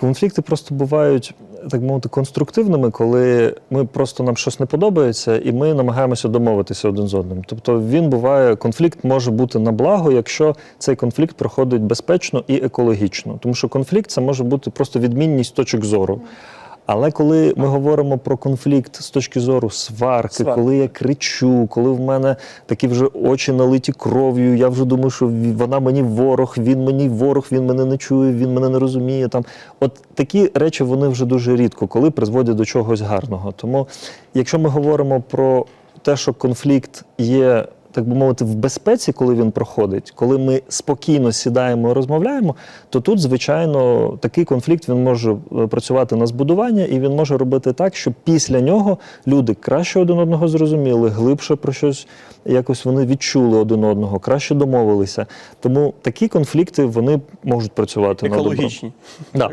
Конфлікти просто бувають, так мовити, конструктивними, коли ми просто нам щось не подобається, і ми намагаємося домовитися один з одним. Тобто він буває, конфлікт може бути на благо, якщо цей конфлікт проходить безпечно і екологічно. Тому що конфлікт це може бути просто відмінність точок зору. Але коли ми говоримо про конфлікт з точки зору сварки, Сварки. коли я кричу, коли в мене такі вже очі налиті кров'ю, я вже думаю, що вона мені ворог, він мені ворог, він мене не чує, він мене не розуміє. Там от такі речі вони вже дуже рідко, коли призводять до чогось гарного. Тому, якщо ми говоримо про те, що конфлікт є. Так би мовити, в безпеці, коли він проходить, коли ми спокійно сідаємо і розмовляємо, то тут, звичайно, такий конфлікт він може е, працювати на збудування, і він може робити так, щоб після нього люди краще один одного зрозуміли, глибше про щось якось вони відчули один одного, краще домовилися. Тому такі конфлікти вони можуть працювати на добро. Екологічні. Да.